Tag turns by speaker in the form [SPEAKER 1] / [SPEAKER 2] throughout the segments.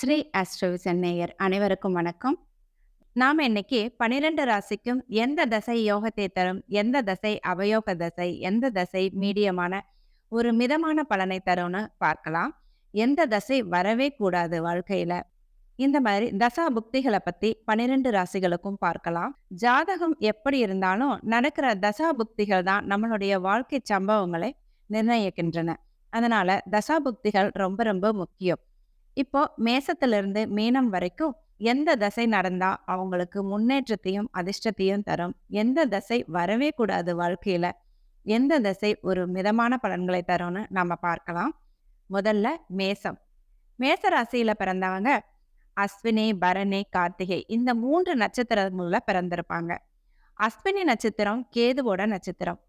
[SPEAKER 1] ஸ்ரீ அஸ்ரவி நேயர் அனைவருக்கும் வணக்கம். நாம் இன்னைக்கு பனிரெண்டு ராசிக்கும் எந்த தசை யோகத்தை தரும் எந்த தசை அவயோக தசை எந்த தசை மீடியமான ஒரு மிதமான பலனை தரும்னு பார்க்கலாம். எந்த தசை வரவே கூடாது வாழ்க்கையில. இந்த மாதிரி தசா புக்திகளை பத்தி பனிரெண்டு ராசிகளுக்கும் பார்க்கலாம். ஜாதகம் எப்படி இருந்தாலும் நடக்கிற தசா புக்திகள் தான் நம்மளுடைய வாழ்க்கை சம்பவங்களை நிர்ணயிக்கின்றன. அதனால தசா புக்திகள் ரொம்ப ரொம்ப முக்கியம். இப்போ மேசத்திலிருந்து மீனம் வரைக்கும் எந்த தசை நடந்தா அவங்களுக்கு முன்னேற்றத்தையும் அதிர்ஷ்டத்தையும் தரும். எந்த தசை வரவே கூடாது வாழ்க்கையில? எந்த தசை ஒரு மிதமான பலன்களை தரும்னு நம்ம பார்க்கலாம். முதல்ல மேசம். மேச ராசியில பிறந்தவங்க அஸ்வினி பரணி கார்த்திகை இந்த மூன்று நட்சத்திரமுள்ள பிறந்திருப்பாங்க. அஸ்வினி நட்சத்திரம் கேதுவோட நட்சத்திரம்.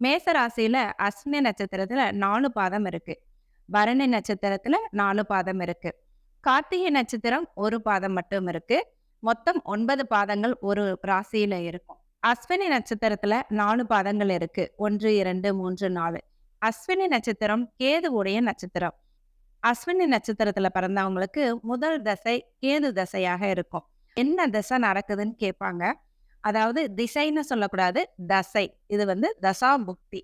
[SPEAKER 1] மேச ராசியில அஸ்வினி நட்சத்திரத்துல நாலு பாதம் இருக்கு. பரணி நட்சத்திரத்துல நாலு பாதம் இருக்கு. கார்த்திகை நட்சத்திரம் ஒரு பாதம் மட்டும் இருக்கு. மொத்தம் ஒன்பது பாதங்கள் ஒரு ராசியில இருக்கும். அஸ்வினி நட்சத்திரத்துல நாலு பாதங்கள் இருக்கு. ஒன்று இரண்டு மூன்று நாலு. அஸ்வினி நட்சத்திரம் கேதுவுடைய நட்சத்திரம். அஸ்வினி நட்சத்திரத்துல பிறந்தவங்களுக்கு முதல் தசை கேது தசையாக இருக்கும். என்ன தசை நடக்குதுன்னு கேட்பாங்க. அதாவது திசைன்னு சொல்லக்கூடாது தசை. இது வந்து தசா புக்தி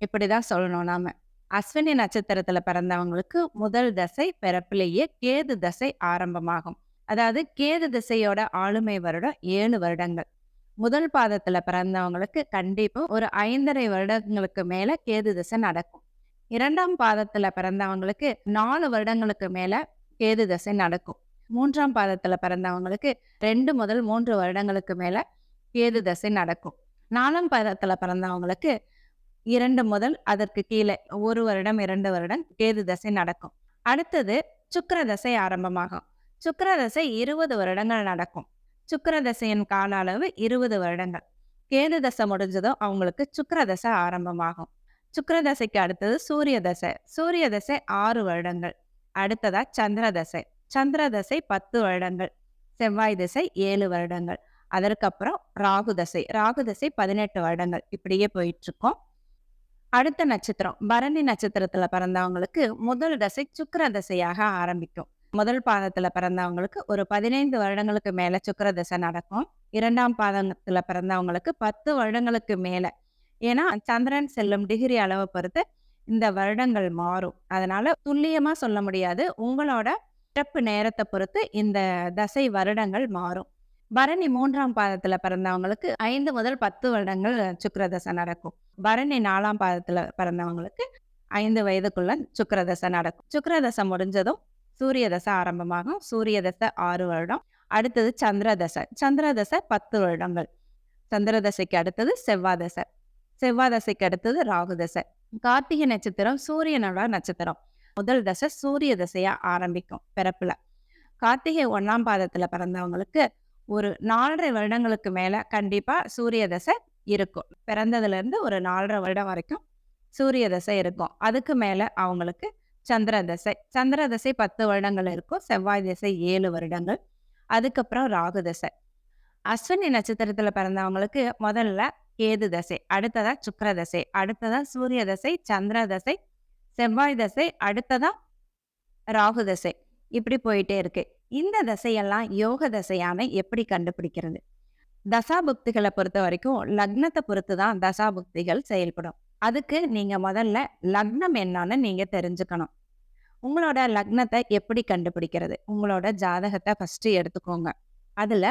[SPEAKER 1] இப்படிதான் சொல்லணும் நாம. அஸ்வினி நட்சத்திரத்துல பிறந்தவங்களுக்கு முதல் தசை பிறப்பிலேயே கேது தசை ஆரம்பமாகும். அதாவது கேது திசையோட ஆளுமை வருடம் ஏழு வருடங்கள். முதல் பாதத்துல பிறந்தவங்களுக்கு கண்டிப்பா ஒரு ஐந்தரை வருடங்களுக்கு மேல கேது திசை நடக்கும். இரண்டாம் பாதத்துல பிறந்தவங்களுக்கு நாலு வருடங்களுக்கு மேல கேது தசை நடக்கும். மூன்றாம் பாதத்துல பிறந்தவங்களுக்கு ரெண்டு முதல் மூன்று வருடங்களுக்கு மேல கேது தசை நடக்கும். நாலாம் பாதத்துல பிறந்தவங்களுக்கு இரண்டு முதல் அதற்கு கீழே ஒரு வருடம் இரண்டு வருடம் கேது தசை நடக்கும். அடுத்தது சுக்கர தசை ஆரம்பமாகும். சுக்கர தசை இருபது வருடங்கள் நடக்கும். சுக்கர தசையின் கால அளவு இருபது வருடங்கள். கேது தசை முடிஞ்சதும் அவங்களுக்கு சுக்கர தசை ஆரம்பமாகும். சுக்கர தசைக்கு அடுத்தது சூரிய தசை. சூரிய தசை ஆறு வருடங்கள். அடுத்ததா சந்திர தசை. சந்திர தசை பத்து வருடங்கள். செவ்வாய் திசை ஏழு வருடங்கள். அதற்கப்புறம் ராகு தசை. ராகு தசை பதினெட்டு வருடங்கள். இப்படியே போயிட்டு இருக்கோம் அடுத்த நட்சத்திரம். பரணி நட்சத்திரத்துல பிறந்தவங்களுக்கு முதல் தசை சுக்கர தசையாக ஆரம்பிக்கும். முதல் பாதத்துல பிறந்தவங்களுக்கு ஒரு பதினைந்து வருடங்களுக்கு மேல சுக்கர தசை நடக்கும். இரண்டாம் பாதத்துல பிறந்தவங்களுக்கு பத்து வருடங்களுக்கு மேல. ஏன்னா சந்திரன் செல்லும் டிகிரி அளவை பொறுத்து இந்த வருடங்கள் மாறும். அதனால துல்லியமா சொல்ல முடியாது. உங்களோட பிறப்பு நேரத்தை பொறுத்து இந்த தசை வருடங்கள் மாறும். பரணி மூன்றாம் பாதத்துல பிறந்தவங்களுக்கு ஐந்து முதல் பத்து வருடங்கள் சுக்கரதசை நடக்கும். பரணி நாலாம் பாதத்துல பிறந்தவங்களுக்கு ஐந்து வயதுக்குள்ள சுக்கரதசை நடக்கும். சுக்கரதசை முடிஞ்சதும் சூரிய தசை ஆரம்பமாகும். சூரிய தசை ஆறு வருடம். அடுத்தது சந்திர தசை சந்திர தசை பத்து வருடங்கள். சந்திர தசைக்கு அடுத்தது செவ்வாய் தசை செவ்வாய் தசைக்கு அடுத்தது ராகு தசை கார்த்திகை நட்சத்திரம் சூரியனோட நட்சத்திரம். முதல் தசை சூரிய தசையா ஆரம்பிக்கும் பிறப்புல. கார்த்திகை ஒன்றாம் பாதத்துல பிறந்தவங்களுக்கு ஒரு நாலரை வருடங்களுக்கு மேலே கண்டிப்பாக சூரிய தசை இருக்கும். பிறந்ததுலேருந்து ஒரு நாலரை வருடம் வரைக்கும் சூரிய தசை இருக்கும். அதுக்கு மேலே அவங்களுக்கு சந்திர தசை. சந்திர தசை பத்து வருடங்கள் இருக்கும். செவ்வாய் தசை ஏழு வருடங்கள். அதுக்கப்புறம் ராகு தசை. அஸ்வினி நட்சத்திரத்தில் பிறந்தவங்களுக்கு முதல்ல கேது தசை அடுத்ததா சுக்கர தசை அடுத்ததா சூரிய தசை சந்திர தசை செவ்வாய் தசை அடுத்ததா ராகு தசை. இப்படி போயிட்டே இருக்கு. இந்த தசையெல்லாம் யோக தசையான எப்படி கண்டுபிடிக்கிறது? தசாபுக்திகளை பொறுத்த வரைக்கும் லக்னத்தை பொறுத்து தான் தசாபுக்திகள் செயல்படும். அதுக்கு நீங்க முதல்ல லக்னம் என்னன்னு நீங்க தெரிஞ்சுக்கணும். உங்களோட லக்னத்தை எப்படி கண்டுபிடிக்கிறது? உங்களோட ஜாதகத்தை ஃபர்ஸ்ட் எடுத்துக்கோங்க. அதுல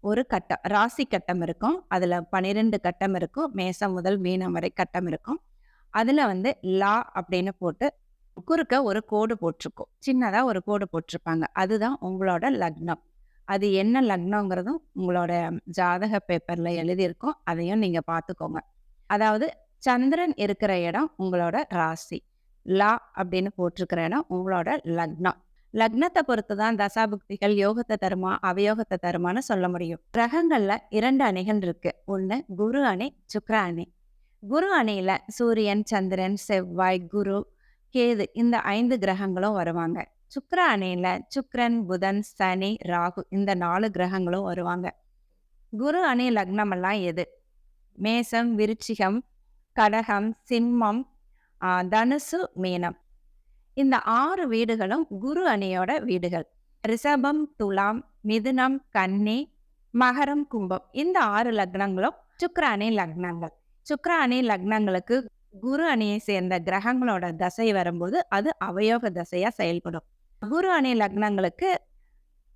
[SPEAKER 1] ஒரு கட்டம் ராசி கட்டம் இருக்கும். அதுல பனிரெண்டு கட்டம் இருக்கும். மேசம் முதல் மீனம் வரை கட்டம் இருக்கும். அதுல வந்து லா அப்படின்னு போட்டு குறுக்க ஒரு கோடு போட்டிருக்கும். சின்னதாக ஒரு கோடு போட்டிருப்பாங்க. அதுதான் உங்களோட லக்னம். அது என்ன லக்னங்கிறதும் உங்களோட ஜாதக பேப்பரில் எழுதியிருக்கோம். அதையும் நீங்கள் பார்த்துக்கோங்க. அதாவது சந்திரன் இருக்கிற இடம் உங்களோட ராசி. லா அப்படின்னு போட்டிருக்கிற இடம் உங்களோட லக்னம். லக்னத்தை பொறுத்து தான் தசாபுக்திகள் யோகத்தை தருமா அவயோகத்தை தருமான்னு சொல்ல முடியும். கிரகங்கள்ல இரண்டு அணிகள் இருக்கு. ஒன்று குரு அணி சுக்ர அணி. குரு அணியில சூரியன் சந்திரன் செவ்வாய் குரு கேது இந்த ஐந்து கிரகங்களும் வருவாங்க. சுக்கர அணையில சுக்கரன் புதன் சனி ராகு இந்த நாலு கிரகங்களும் வருவாங்க. குரு அணி லக்னம் எல்லாம் எது? மேசம் விருச்சிகம் கடகம் சிம்மம் தனுசு மீனம். இந்த ஆறு வீடுகளும் குரு அணியோட வீடுகள். ரிஷபம் துலாம் மிதுனம் கன்னி மகரம் கும்பம். இந்த ஆறு லக்னங்களும் சுக்கிர அணி லக்னங்கள். சுக்கிர அணி லக்னங்களுக்கு குரு அணியை சேர்ந்த கிரகங்களோட தசை வரும்போது அது அவயோக தசையா செயல்படும். குரு அணி லக்னங்களுக்கு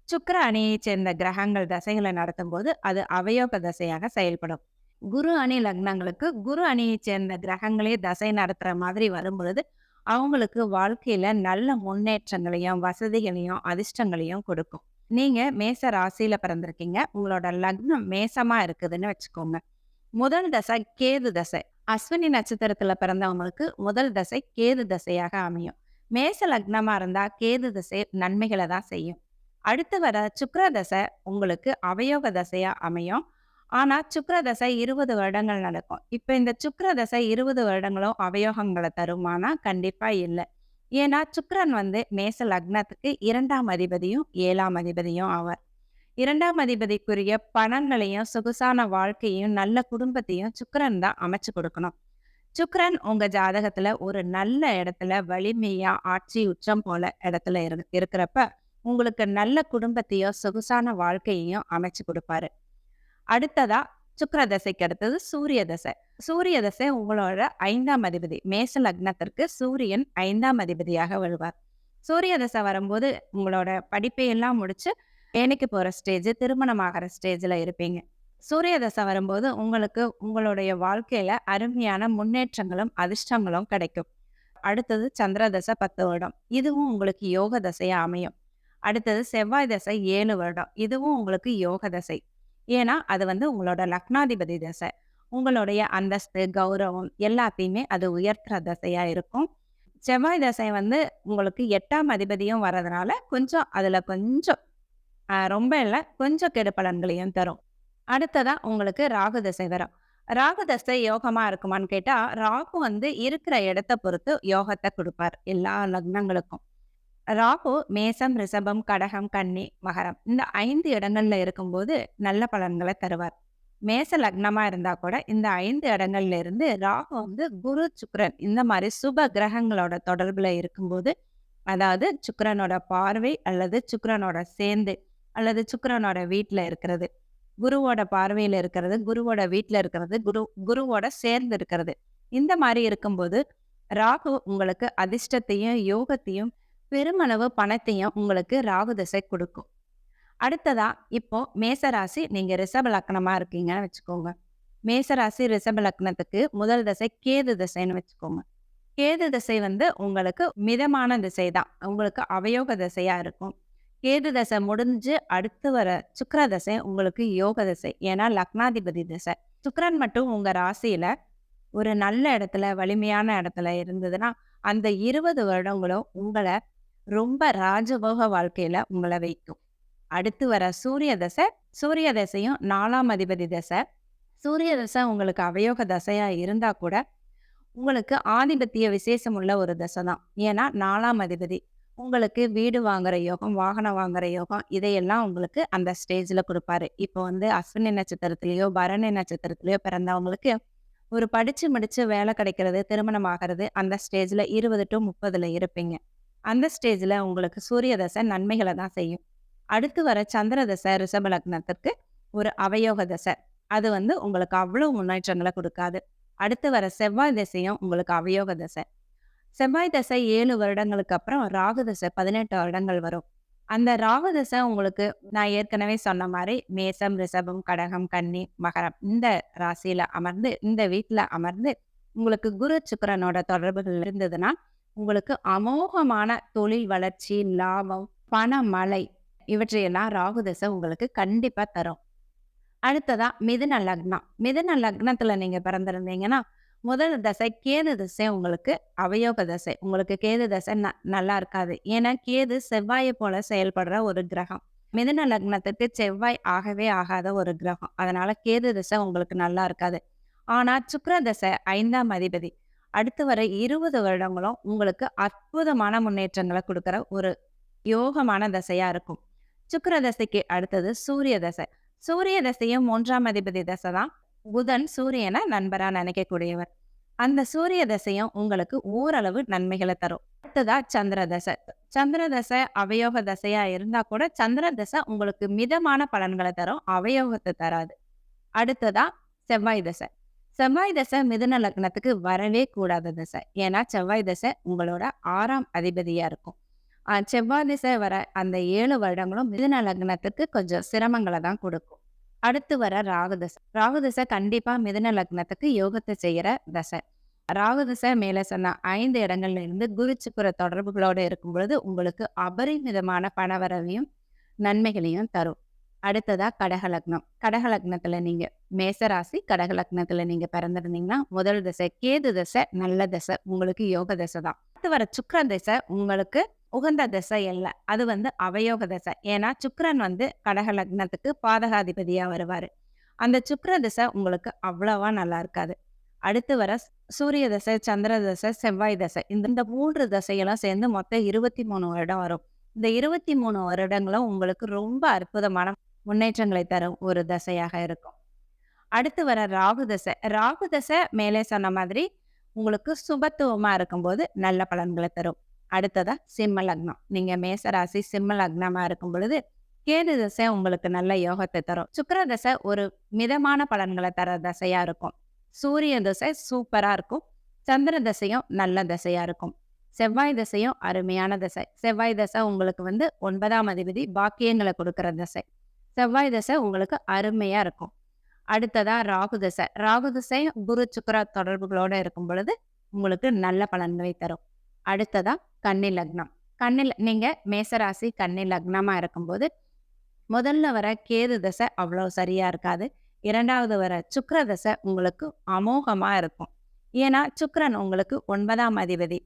[SPEAKER 1] சுக்கர அணியை சேர்ந்த கிரகங்கள் தசைகளை நடத்தும் போது அது அவயோக தசையாக செயல்படும். குரு அணி லக்னங்களுக்கு குரு அணியை சேர்ந்த கிரகங்களே தசை நடத்துற மாதிரி வரும்பொழுது அவங்களுக்கு வாழ்க்கையில நல்ல முன்னேற்றங்களையும் வசதிகளையும் அதிர்ஷ்டங்களையும் கொடுக்கும். நீங்க மேச ராசியில பிறந்திருக்கீங்க. உங்களோட லக்னம் மேசமா இருக்குதுன்னு வச்சுக்கோங்க. முதல் தசை கேது தசை. அஸ்வினி நட்சத்திரத்தில் பிறந்தவங்களுக்கு முதல் தசை கேது தசையாக அமையும். மேச லக்னமாக இருந்தால் கேது தசை நன்மைகளை தான் செய்யும். அடுத்து வர சுக்கர தசை உங்களுக்கு அவயோக தசையாக அமையும். ஆனால் சுக்கர தசை இருபது வருடங்கள் நடக்கும். இப்போ இந்த சுக்கர தசை இருபது வருடங்களும் அவயோகங்களை தருமானா கண்டிப்பாக இல்லை. ஏன்னா சுக்கரன் வந்து மேச லக்னத்துக்கு இரண்டாம் அதிபதியும் ஏழாம் அதிபதியும் ஆவார். இரண்டாம் அதிபதிக்குரிய பணங்களையும் சொகுசான வாழ்க்கையும் நல்ல குடும்பத்தையும் சுக்கரன் தான் அமைச்சு கொடுக்கணும். சுக்கரன் உங்க ஜாதகத்துல ஒரு நல்ல இடத்துல வலிமையா ஆட்சி உச்சம் போல இடத்துல இரு இருக்கிறப்ப உங்களுக்கு நல்ல குடும்பத்தையும் சொகுசான வாழ்க்கையையும் அமைச்சு கொடுப்பாரு. அடுத்ததா சுக்கர தசைக்கு அடுத்தது சூரிய தசை. சூரிய தசை உங்களோட ஐந்தாம் அதிபதி மேச லக்னத்திற்கு சூரியன் ஐந்தாம் அதிபதியாக வருவார். சூரிய தசை வரும்போது உங்களோட படிப்பை எல்லாம் முடிச்சு வேலைக்கு போகிற ஸ்டேஜ் திருமணமாகிற ஸ்டேஜில் இருப்பீங்க. சூரிய தசை வரும்போது உங்களுக்கு உங்களுடைய வாழ்க்கையில அருமையான முன்னேற்றங்களும் அதிர்ஷ்டங்களும் கிடைக்கும். அடுத்தது சந்திர தசை பத்து வருடம். இதுவும் உங்களுக்கு யோக தசையாக அமையும். அடுத்தது செவ்வாய் தசை ஏழு வருடம். இதுவும் உங்களுக்கு யோக தசை. ஏன்னா அது வந்து உங்களோட லக்னாதிபதி தசை. உங்களுடைய அந்தஸ்து கௌரவம் எல்லாத்தையுமே அது உயர்த்துற தசையா இருக்கும். செவ்வாய் தசை வந்து உங்களுக்கு எட்டாம் அதிபதியும் வர்றதுனால கொஞ்சம் அதுல கொஞ்சம் ரொம்ப இல்லை. கொஞ்சம் கெடு பலன்களையும் தரும். அடுத்ததாக உங்களுக்கு ராகு தசை வரும். ராகு தசை யோகமாக இருக்குமான்னு கேட்டால் ராகு வந்து இருக்கிற இடத்த பொறுத்து யோகத்தை கொடுப்பார். எல்லா லக்னங்களுக்கும். ராகு மேசம் ரிஷபம் கடகம் கன்னி மகரம் இந்த ஐந்து இடங்கள்ல இருக்கும்போது நல்ல பலன்களை தருவார். மேச லக்னமா இருந்தா கூட இந்த ஐந்து இடங்கள்ல இருந்து ராகு வந்து குரு சுக்ரன் இந்த மாதிரி சுப கிரகங்களோட தொடர்புல இருக்கும்போது அதாவது சுக்ரனோட பார்வை அல்லது சுக்ரனோட சேர்ந்து அல்லது சுக்கரனோட வீட்ல இருக்கிறது. குருவோட பார்வையில இருக்கிறது குருவோட வீட்டில் இருக்கிறது குரு குருவோட சேர்ந்து இருக்கிறது. இந்த மாதிரி இருக்கும்போது ராகு உங்களுக்கு அதிர்ஷ்டத்தையும் யோகத்தையும் பெருமளவு பணத்தையும் உங்களுக்கு ராகு திசை கொடுக்கும். அடுத்ததா இப்போ மேசராசி நீங்க ரிஷப லக்னமா இருக்கீங்கன்னு வச்சுக்கோங்க. மேசராசி ரிஷப லக்னத்துக்கு முதல் திசை கேது திசைன்னு வச்சுக்கோங்க. கேது திசை வந்து உங்களுக்கு மிதமான திசை தான் உங்களுக்கு அவயோக திசையா இருக்கும். கேது தசை முடிஞ்சு அடுத்து வர சுக்கர தசை உங்களுக்கு யோக தசை. ஏன்னா லக்னாதிபதி தசை. சுக்கரன் மட்டும் உங்க ராசியில ஒரு நல்ல இடத்துல வலிமையான இடத்துல இருந்ததுன்னா அந்த இருபது வருடங்களும் உங்களை ரொம்ப ராஜபோக வாழ்க்கையில உங்களை வைக்கும். அடுத்து வர சூரிய தசை சூரிய தசையும் நாலாம் அதிபதி தசை. சூரிய தசை உங்களுக்கு அவயோக தசையா இருந்தா கூட உங்களுக்கு ஆதிபத்திய விசேஷம் உள்ள ஒரு தசை தான். ஏன்னா நாலாம் அதிபதி. உங்களுக்கு வீடு வாங்குற யோகம் வாகனம் வாங்குற யோகம் இதையெல்லாம் உங்களுக்கு அந்த ஸ்டேஜ்ல கொடுப்பாரு. இப்போ வந்து அஸ்வினி நட்சத்திரத்திலேயோ பரணி நட்சத்திரத்திலேயோ பிறந்தவங்களுக்கு ஒரு படிச்சு முடிச்சு வேலை கிடைக்கிறது திருமணம் ஆகிறது அந்த ஸ்டேஜ்ல இருபது டு முப்பதுல இருப்பீங்க. அந்த ஸ்டேஜ்ல உங்களுக்கு சூரிய தசை நன்மைகளை தான் செய்யும். அடுத்து வர சந்திர தசை ரிஷப லக்னத்திற்கு ஒரு அவயோக தசை. அது வந்து உங்களுக்கு அவ்வளவு முன்னேற்றங்களை கொடுக்காது. அடுத்து வர செவ்வாய் தசையும் உங்களுக்கு அவயோக தசை. செவ்வாய் தசை ஏழு வருடங்களுக்கு அப்புறம் ராகு தசை பதினெட்டு வருடங்கள் வரும். அந்த ராகு தசை உங்களுக்கு நான் ஏற்கனவே சொன்ன மாதிரி மேசம் ரிஷபம் கடகம் கன்னி மகரம் இந்த ராசியில அமர்ந்து இந்த வீட்டில் அமர்ந்து உங்களுக்கு குரு சுக்கரனோட தொடர்புகள் இருந்ததுன்னா உங்களுக்கு அமோகமான தொழில் வளர்ச்சி லாபம் பணமழை இவற்றையெல்லாம் ராகு தசை உங்களுக்கு கண்டிப்பாக தரும். அடுத்ததா மிதுன லக்னம். மிதுன லக்னத்துல நீங்க பிறந்திருந்தீங்கன்னா முதல் தசை கேது தசை உங்களுக்கு அவயோக தசை. உங்களுக்கு கேது தசை ந- நல்லா இருக்காது. ஏன்னா கேது செவ்வாயை போல செயல்படுற ஒரு கிரகம். மிதன லக்னத்துக்கு செவ்வாய் ஆகவே ஆகாத ஒரு கிரகம். அதனால கேது தசை உங்களுக்கு நல்லா இருக்காது. ஆனால் சுக்கர தசை ஐந்தாம் அதிபதி. அடுத்து வர இருபது வருடங்களும் உங்களுக்கு அற்புதமான முன்னேற்றங்களை கொடுக்குற ஒரு யோகமான தசையா இருக்கும். சுக்கர தசைக்கு அடுத்தது சூரிய தசை. சூரிய தசையும் மூன்றாம் அதிபதி தசை தான். புதன் சூரியனை நண்பரா நினைக்கக்கூடியவர். அந்த சூரிய தசையும் உங்களுக்கு ஓரளவு நன்மைகளை தரும். அடுத்ததா சந்திர தசை. சந்திர தசை அவயோக தசையா இருந்தா கூட சந்திர தசை உங்களுக்கு மிதமான பலன்களை தரும் அவயோகத்தை தராது. அடுத்ததா செவ்வாய் தசை. செவ்வாய் தசை மிதுன லக்னத்துக்கு வரவே கூடாத தசை. ஏன்னா செவ்வாய் தசை உங்களோட ஆறாம் அதிபதியா இருக்கும். ஆஹ் செவ்வாய் திசை வர அந்த ஏழு வருடங்களும் மிதுன லக்னத்துக்கு கொஞ்சம் சிரமங்களை தான் கொடுக்கும். அடுத்து வர ராகுதசை. ராகுதசை கண்டிப்பா மிதுன லக்னத்துக்கு யோகத்தை செய்யற தசை. ராகுதசை மேல சொன்ன ஐந்து இடங்கள்ல இருந்து குரு தொடர்புகளோடு தொடர்புகளோட இருக்கும் பொழுது உங்களுக்கு அபரிமிதமான பணவரவையும் நன்மைகளையும் தரும். அடுத்ததா கடகலக்னம் கடகலக்னத்துல கடக நீங்க மேசராசி கடகலக்னத்துல நீங்க பிறந்திருந்தீங்கன்னா முதல் தசை கேது தசை நல்ல தசை. உங்களுக்கு யோக தசை தான். அடுத்து வர சுக்கர தசை உங்களுக்கு உகந்த திசை இல்லை அது வந்து அவயோக திசை. ஏன்னா சுக்கரன் வந்து கடக லக்னத்துக்கு பாதகாதிபதியாக வருவார். அந்த சுக்கர திசை உங்களுக்கு அவ்வளவா நல்லா இருக்காது. அடுத்து வர சூரிய தசை சந்திர தசை செவ்வாய் தசை. இந்த இந்த மூன்று தசையெல்லாம் சேர்ந்து மொத்தம் இருபத்தி மூணு வருடம் வரும். இந்த இருபத்தி மூணு வருடங்களும் உங்களுக்கு ரொம்ப அற்புதமான முன்னேற்றங்களை தரும் ஒரு தசையாக இருக்கும். அடுத்து வர ராகு தசை. ராகு தசை மேலே சொன்ன மாதிரி உங்களுக்கு சுபத்துவமாக இருக்கும்போது நல்ல பலன்களை தரும். அடுத்ததா சிம்ம லக்னம். நீங்க மேசராசி சிம்ம லக்னமா இருக்கும் பொழுது கேது தசை உங்களுக்கு நல்ல யோகத்தை தரும். சுக்கர தசை ஒரு மிதமான பலன்களை தர தசையா இருக்கும். சூரிய தசை சூப்பரா இருக்கும். சந்திர தசையும் நல்ல தசையா இருக்கும். செவ்வாய் தசையும் அருமையான தசை. செவ்வாய் தசை உங்களுக்கு வந்து ஒன்பதாம் அதிபதி பாக்கியங்களை கொடுக்கிற தசை. செவ்வாய் தசை உங்களுக்கு அருமையா இருக்கும். அடுத்ததா ராகு தசை. ராகு தசை குரு சுக்கர தொடர்புகளோட இருக்கும் பொழுது உங்களுக்கு நல்ல பலன்களை தரும். அடுத்ததா கன்னி லக்னம். கண்ணில் நீங்க மேசராசி கன்னி லக்னமா இருக்கும்போது முதல்ல வர கேது தசை அவ்வளோ சரியா இருக்காது. இரண்டாவது வர சுக்கர தசை உங்களுக்கு அமோகமா இருக்கும். ஏன்னா சுக்கரன் உங்களுக்கு ஒன்பதாம் அதிபதி.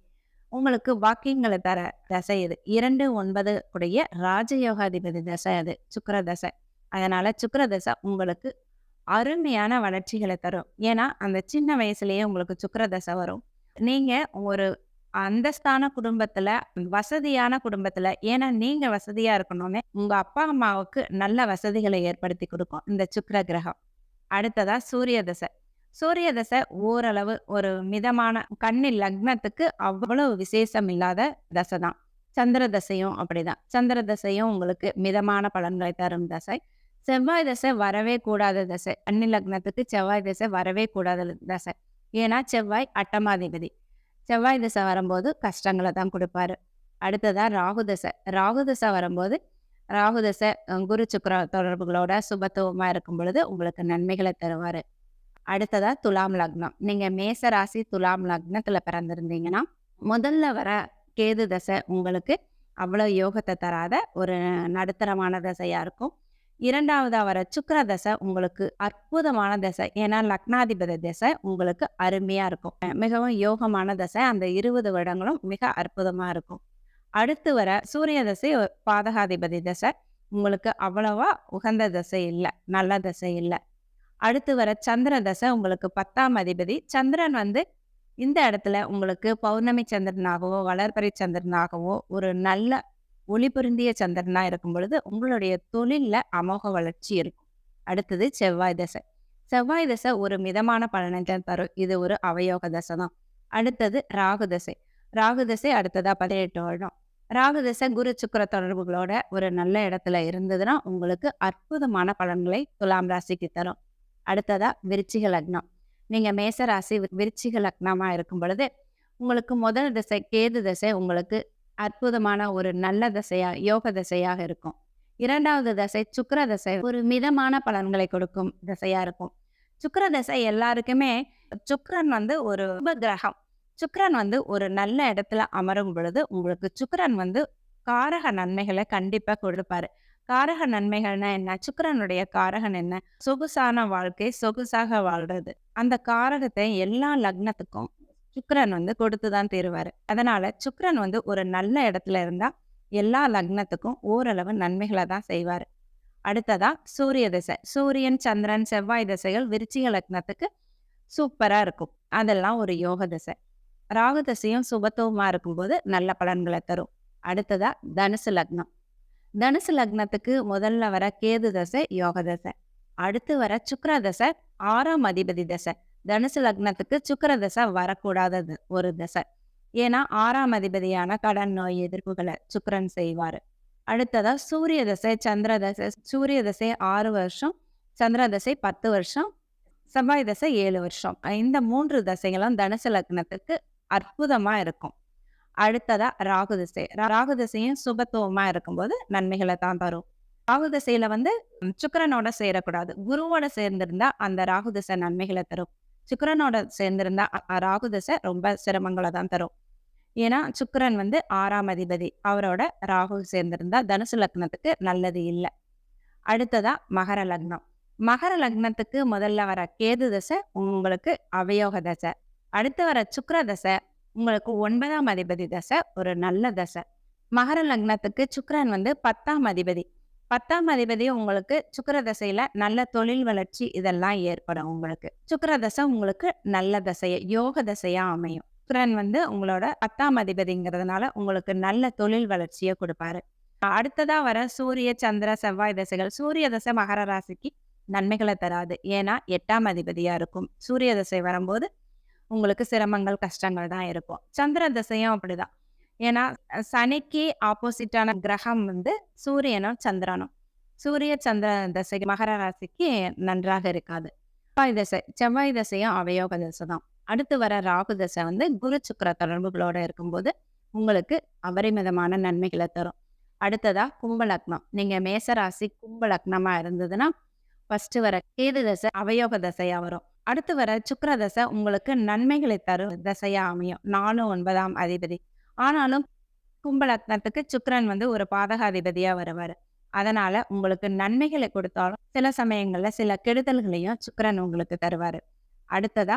[SPEAKER 1] உங்களுக்கு வாக்கியங்களை தர தசை இது. இரண்டு ஒன்பது உடைய ராஜயோகாதிபதி தசை அது சுக்கர தசை. அதனால சுக்கர தசை உங்களுக்கு அருமையான வளர்ச்சிகளை தரும். ஏன்னா அந்த சின்ன வயசுலயே உங்களுக்கு சுக்கர தசை வரும். நீங்க ஒரு அந்தஸ்தான குடும்பத்துல வசதியான குடும்பத்துல ஏன்னா நீங்க வசதியா இருக்கணும்னு உங்க அப்பா அம்மாவுக்கு நல்ல வசதிகளை ஏற்படுத்தி கொடுக்கும் இந்த சுக்கிர கிரகம். அடுத்ததா சூரிய தசை. சூரிய தசை ஓரளவு ஒரு மிதமான கண்ணின் லக்னத்துக்கு அவ்வளவு விசேஷம் இல்லாத தசை தான். சந்திர தசையும் அப்படிதான். சந்திர தசையும் உங்களுக்கு மிதமான பலன்களை தரும் தசை. செவ்வாய் தசை வரவே கூடாத தசை. அன்னி லக்னத்துக்கு செவ்வாய் தசை வரவே கூடாத தசை. ஏன்னா செவ்வாய் அட்டமாதிபதி. செவ்வாய் திசை வரும்போது கஷ்டங்களை தான் கொடுப்பாரு. அடுத்ததாக ராகு தசை. ராகு தசை வரும்போது ராகு தசை குரு சுக்கர தொடர்புகளோட சுபத்துவமாக இருக்கும் பொழுது உங்களுக்கு நன்மைகளை தருவார். அடுத்ததாக துலாம் லக்னம். நீங்கள் மேச ராசி துலாம் லக்னத்தில் பிறந்திருந்தீங்கன்னா முதல்ல வர கேது தசை உங்களுக்கு அவ்வளோ யோகத்தை தராத ஒரு நடுத்தரமான தசையாக இருக்கும். இரண்டாவதாக வர சுக்கர தசை உங்களுக்கு அற்புதமான தசை. ஏன்னா லக்னாதிபதி தசை உங்களுக்கு அருமையாக இருக்கும். மிகவும் யோகமான தசை. அந்த இருபது வருடங்களும் மிக அற்புதமாக இருக்கும். அடுத்து வர சூரிய தசை பாதகாதிபதி தசை. உங்களுக்கு அவ்வளவா உகந்த தசை இல்லை. நல்ல தசை இல்லை. அடுத்து வர சந்திர தசை உங்களுக்கு பத்தாம் அதிபதி. சந்திரன் வந்து இந்த இடத்துல உங்களுக்கு பௌர்ணமி சந்திரனாகவோ வளர்பறை சந்திரனாகவோ ஒரு நல்ல ஒளி பொருந்திய சந்திரனா இருக்கும் பொழுது உங்களுடைய தொழிலில் அமோக வளர்ச்சி இருக்கும். அடுத்தது செவ்வாய் தசை. செவ்வாய் தசை ஒரு மிதமான பலனை தான் தரும். இது ஒரு அவயோக தசை தான். அடுத்தது ராகு தசை. ராகு தசை அடுத்ததா பதினெட்டு வருடம். ராகு தசை குரு சுக்கர தொடர்புகளோட ஒரு நல்ல இடத்துல இருந்ததுன்னா உங்களுக்கு அற்புதமான பலன்களை துலாம் ராசிக்கு தரும். அடுத்ததா விருச்சிக லக்னம். நீங்க மேச ராசி விருச்சிக லக்னமா இருக்கும் பொழுது உங்களுக்கு முதல் திசை கேது திசை உங்களுக்கு அற்புதமான ஒரு நல்ல தசையா யோக தசையாக இருக்கும். இரண்டாவது தசை சுக்கர தசை ஒரு மிதமான பலன்களை கொடுக்கும் தசையா இருக்கும். சுக்கர தசை எல்லாருக்குமே சுக்கரன் வந்து ஒரு உபகிரகம் கிரகம். வந்து ஒரு நல்ல இடத்துல அமரும் பொழுது உங்களுக்கு சுக்கரன் வந்து காரக நன்மைகளை கண்டிப்பா கொடுப்பாரு. காரக நன்மைகள்னா என்ன? சுக்கரனுடைய காரகன் என்ன? சொகுசான வாழ்க்கை சொகுசாக வாழ்றது. அந்த காரகத்தை எல்லா லக்னத்துக்கும் சுக்ரன் வந்து கொடுத்து தான் தீருவாரு. அதனால சுக்ரன் வந்து ஒரு நல்ல இடத்துல இருந்தா எல்லா லக்னத்துக்கும் ஓரளவு நன்மைகளை தான் செய்வாரு. அடுத்ததா சூரிய திசை. சூரியன் சந்திரன் செவ்வாய் திசைகள் விருச்சிக லக்னத்துக்கு சூப்பரா இருக்கும். அதெல்லாம் ஒரு யோக திசை. ராகு திசையும் சுபத்துவமா இருக்கும்போது நல்ல பலன்களை தரும். அடுத்ததா தனுசு லக்னம். தனுசு லக்னத்துக்கு முதல்ல வர கேது தசை யோக தசை. அடுத்து வர சுக்கர தசை ஆறாம் அதிபதி தசை. தனுசு லக்னத்துக்கு சுக்கர தசை வரக்கூடாதது ஒரு தசை. ஏன்னா ஆறாம் அதிபதியான கடன் நோய் எதிர்ப்புகளை சுக்கரன் செய்வாரு. அடுத்ததா சூரிய தசை சந்திர தசை சூரிய தசை ஆறு வருஷம் சந்திர தசை பத்து வருஷம் செவ்வாய் தசை ஏழு வருஷம். இந்த மூன்று தசைகளும் தனுசு லக்னத்துக்கு அற்புதமா இருக்கும். அடுத்ததா ராகு திசை. ராகு திசையும் சுபத்துவமா இருக்கும்போது நன்மைகளை தான் தரும். ராகு திசையில வந்து சுக்கரனோட சேரக்கூடாது. குருவோட சேர்ந்திருந்தா அந்த ராகு திசை நன்மைகளை தரும். சுக்கரனோட சேர்ந்திருந்தா ராகு தசை ரொம்ப சிரமங்களை தான் தரும். ஏன்னா சுக்கரன் வந்து ஆறாம் அதிபதி. அவரோட ராகு சேர்ந்திருந்தா தனுசு லக்னத்துக்கு நல்லது இல்லை. அடுத்ததா மகர லக்னம். மகர லக்னத்துக்கு முதல்ல வர கேது தசை உங்களுக்கு அவயோக தசை. அடுத்து வர சுக்கர தசை உங்களுக்கு ஒன்பதாம் அதிபதி தசை ஒரு நல்ல தசை. மகர லக்னத்துக்கு சுக்கரன் வந்து பத்தாம் அதிபதி. பத்தாம் அதிபதி உங்களுக்கு சுக்கர தசையில நல்ல தொழில் வளர்ச்சி இதெல்லாம் ஏற்படும் உங்களுக்கு. சுக்கர தசை உங்களுக்கு நல்ல தசைய யோக தசையா அமையும். சுக்கரன் வந்து உங்களோட பத்தாம் அதிபதிங்கிறதுனால உங்களுக்கு நல்ல தொழில் வளர்ச்சியை கொடுப்பாரு. அடுத்ததா வர சூரிய சந்திர செவ்வாய் தசைகள் சூரிய தசை மகர ராசிக்கு நன்மைகளை தராது. ஏன்னா எட்டாம் அதிபதியா இருக்கும். சூரிய தசை வரும்போது உங்களுக்கு சிரமங்கள் கஷ்டங்கள் தான் இருக்கும். சந்திர தசையும் அப்படிதான். ஏன்னா சனிக்கு ஆப்போசிட்டான கிரகம் வந்து சூரியனும் சந்திரனும். சூரிய சந்திர தசை மகர ராசிக்கு நன்றாக இருக்காது. செவ்வாய் தசை செவ்வாய் தசையும் அவயோக தசை தான். அடுத்து வர ராகு தசை வந்து குரு சுக்கர தொடர்புகளோட இருக்கும்போது உங்களுக்கு அபரிமிதமான நன்மைகளை தரும். அடுத்ததா கும்பலக்னம் நீங்கள் நீங்க மேச இருந்ததுன்னா ஃபர்ஸ்ட் வர கேது தசை அவயோக தசையா வரும். அடுத்து வர சுக்கர தசை உங்களுக்கு நன்மைகளை தரும் தசையா அமையும். நாலு ஒன்பதாம் அதிபதி ஆனாலும் கும்பலக்னத்துக்கு சுக்கரன் வந்து ஒரு பாதகாதிபதியா வருவாரு. அதனால உங்களுக்கு நன்மைகளை கொடுத்தாலும் சில சமயங்கள்ல சில கெடுதல்களையும் சுக்கரன் உங்களுக்கு தருவாரு. அடுத்ததா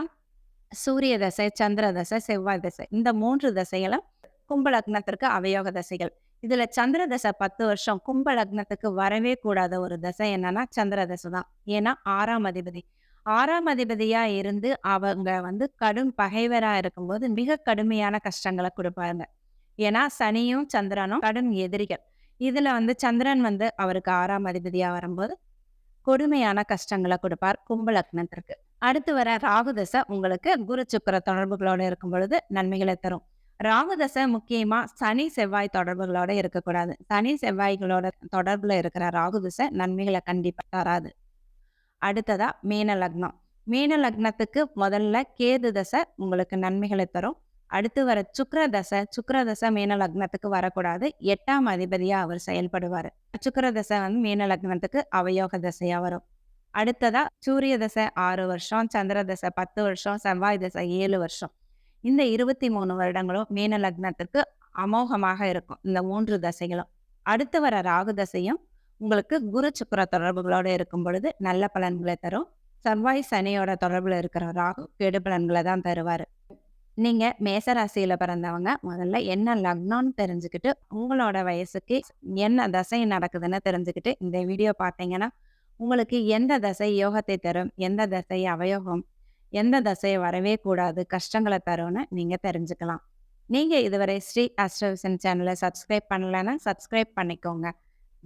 [SPEAKER 1] சூரிய தசை சந்திர தசை செவ்வாய் தசை. இந்த மூன்று தசைகளும் கும்பலக்னத்திற்கு அவயோக தசைகள். இதுல சந்திர தசை பத்து வருஷம் கும்ப லக்னத்துக்கு வரவே கூடாத ஒரு தசை என்னன்னா சந்திர தசை தான். ஏன்னா ஆறாம் அதிபதி. ஆறாம் அதிபதியா இருந்து அவங்க வந்து கடும் பகைவரா இருக்கும்போது மிக கடுமையான கஷ்டங்களை கொடுப்பாங்க. ஏன்னா சனியும் சந்திரனும் கடும் எதிரிகள். இதுல வந்து சந்திரன் வந்து அவருக்கு ஆறாம் அதிபதியா வரும்போது கொடுமையான கஷ்டங்களை கொடுப்பார் கும்பலக்னத்திற்கு அடுத்து வர ராகு தசை உங்களுக்கு குரு சுக்கர தொடர்புகளோட இருக்கும் பொழுது நன்மைகளை தரும். ராகு தசை முக்கியமா சனி செவ்வாய் தொடர்புகளோட இருக்கக்கூடாது. சனி செவ்வாய்களோட தொடர்புல இருக்கிற ராகு தசை நன்மைகளை கண்டிப்பா தராது. அடுத்ததாக மீன லக்னம். மீன லக்னத்துக்கு முதல்ல கேது தசை உங்களுக்கு நன்மைகளை தரும். அடுத்து வர சுக்கர தசை சுக்கர தசை மீன லக்னத்துக்கு வரக்கூடாது. எட்டாம் அதிபதியாக அவர் செயல்படுவார். சுக்கர தசை வந்து மீன லக்னத்துக்கு அவயோக தசையாக வரும். அடுத்ததா சூரிய தசை ஆறு வருஷம் சந்திர தசை பத்து வருஷம் செவ்வாய் தசை ஏழு வருஷம். இந்த இருபத்தி மூணு வருடங்களும் மீன லக்னத்துக்கு அமோகமாக இருக்கும். இந்த மூன்று தசைகளும். அடுத்து வர ராகு தசையும் உங்களுக்கு குரு சுக்கிர தொடர்புகளோடு இருக்கும் பொழுது நல்ல பலன்களை தரும். செவ்வாய் சனியோட தொடர்பில் இருக்கிற ராகு கெடு பலன்களை தான் தருவார். நீங்கள் மேசராசியில் பிறந்தவங்க முதல்ல என்ன லக்னம்னு தெரிஞ்சுக்கிட்டு உங்களோட வயசுக்கு என்ன தசை நடக்குதுன்னு தெரிஞ்சுக்கிட்டு இந்த வீடியோ பார்த்தீங்கன்னா உங்களுக்கு எந்த தசை யோகத்தை தரும் எந்த தசை அவயோகம் எந்த தசை வரவே கூடாது கஷ்டங்களை தரும்னு நீங்கள் தெரிஞ்சுக்கலாம். நீங்கள் இதுவரை ஸ்ரீ அஸ்ட்ரவிசன் சேனலை சப்ஸ்கிரைப் பண்ணலைன்னா சப்ஸ்கிரைப் பண்ணிக்கோங்க.